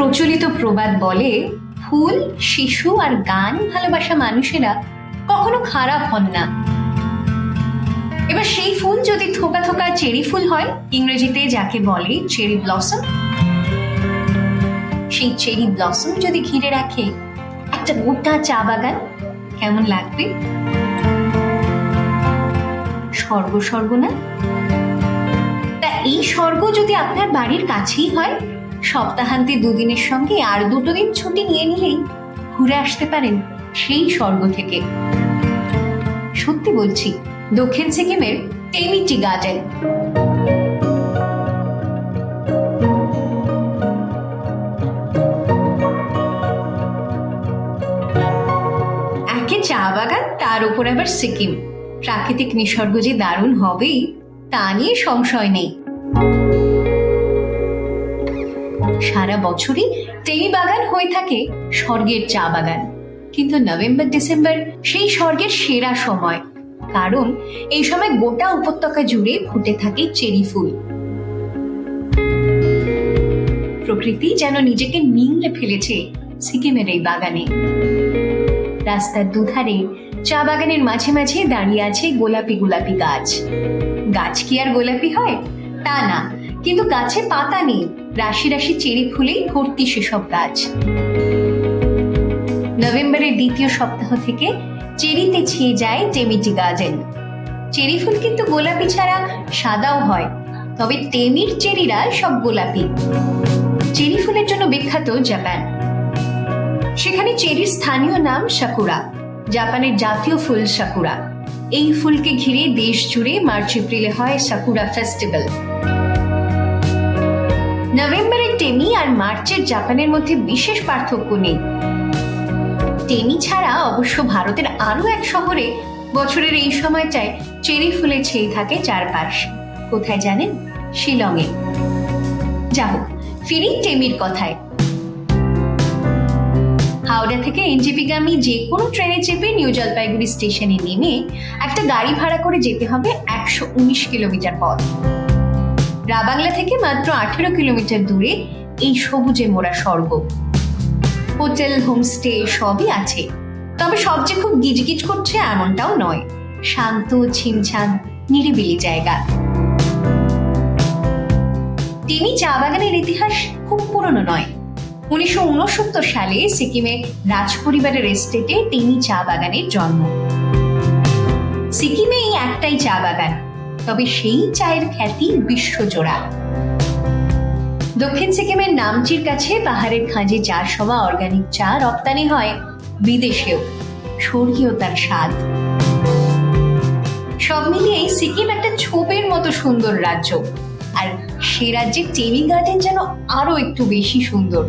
প্রচলিত প্রবাদ বলে, ফুল, শিশু আর গান ভালোবাসা মানুষেরা কখনো খারাপ হন না। এবার সেই ফুল যদি থোকা থোকা চেরি ফুল হয়, ইংরেজিতে যাকে বলে চেরি ব্লসম, সেই চেরি ব্লসম যদি ঘিরে রাখে, একটা গোটা চা বাগান কেমন লাগবে? স্বর্গ স্বর্গ না? তা এই স্বর্গ যদি আপনার বাড়ির কাছেই হয় সপ্তাহান্তে দুদিনের সঙ্গে আর দুটো দিন ছুটি নিয়ে নিলেই ঘুরে আসতে পারেন সেই স্বর্গ থেকে। সত্যি বলছি, দক্ষিণ সিকিমের টেমিটি গার্ডেন। একে চা বাগান, তার উপর আবার সিকিম। প্রাকৃতিক নিসর্গ যে দারুণ হবেই, তা নিয়ে সংশয় নেই। সারা বছরই টেমি বাগান হয়ে থাকে স্বর্গের চা বাগান। কিন্তু নভেম্বর, ডিসেম্বর সেই স্বর্গের সেরা সময়। কারণ এই সময় গোটা উপত্যকা জুড়ে ফুটে থাকে চেরি ফুল। প্রকৃতি যেন নিজেকে নিংড়ে ফেলেছে সিকিমের এই বাগানে। রাস্তার দুধারে চা বাগানের মাঝে মাঝে দাঁড়িয়ে আছে গোলাপি গোলাপি গাছ। গাছ কি আর গোলাপি হয়? তা না, কিন্তু গাছে পাতা নেই। রাশি রাশি চেরি ফুলেই ভর্তি সেসব গাছ। নভেম্বরের দ্বিতীয় সপ্তাহ থেকে চেরিতে ছেয়ে যায় টেমিটি গার্ডেন চেরি ফুল কিন্তু গোলাপি ছাড়া সাদাও হয়, তবে টেমির চেরিরা সব গোলাপি। চেরি ফুলের জন্য বিখ্যাত জাপান। সেখানে চেরির স্থানীয় নাম সাকুরা, জাপানের জাতীয় ফুল সাকুরা। এই ফুলকে ঘিরে দেশ জুড়ে মার্চ এপ্রিলে হয় সাকুরা ফেস্টিভ্যাল। নভেম্বরের টেমি আর মার্চের জাপানের মধ্যে বিশেষ পার্থক্য নেই। টেমি ছাড়া অবশ্য ভারতের আরও এক শহরে বছরের এই সময়টায় চেরি ফুলে ছেয়ে থাকে চারপাশ। কোথায় জানেন? শিলংয়ে। যা হোক, ফিরি টেমির কথায়। হাওড়া থেকে এনজিপিগামী যে কোনো ট্রেনে চেপে নিউ জলপাইগুড়ি স্টেশনে নেমে একটা গাড়ি ভাড়া করে যেতে হবে একশো উনিশ কিলোমিটার পথ। রাবাংলা থেকে মাত্র আঠেরো কিলোমিটার দূরে এই সবুজে মোড়া স্বর্গ। হোটেল, হোমস্টে সবই আছে। তবে সবচেয়ে খুব গিজগিজ করছে এমনটাও নয়। শান্ত, ছিমছাম, নিরিবিলি জায়গা। তিনি চা বাগানের ইতিহাস খুব পুরনো নয়। উনিশশো সালে সিকিমে রাজ পরিবারের এস্টেটে টিমি চা বাগানের জন্ম। সিকিমে এই একটাই চা বাগান। তবে সেই চায়ের খ্যাতি বিশ্বজোড়া। দক্ষিণ সিকিমের নামচির কাছে পাহাড়ের খাঁজে চার সভা অর্গানিক চা রপ্তানি হয় বিদেশেও। স্বর্গীয় তার স্বাদ। সব মিলিয়ে সিকিম একটা ছোপের মতো সুন্দর রাজ্য। আর সে রাজ্যের টেমি গার্ডেন যেন আরও একটু বেশি সুন্দর।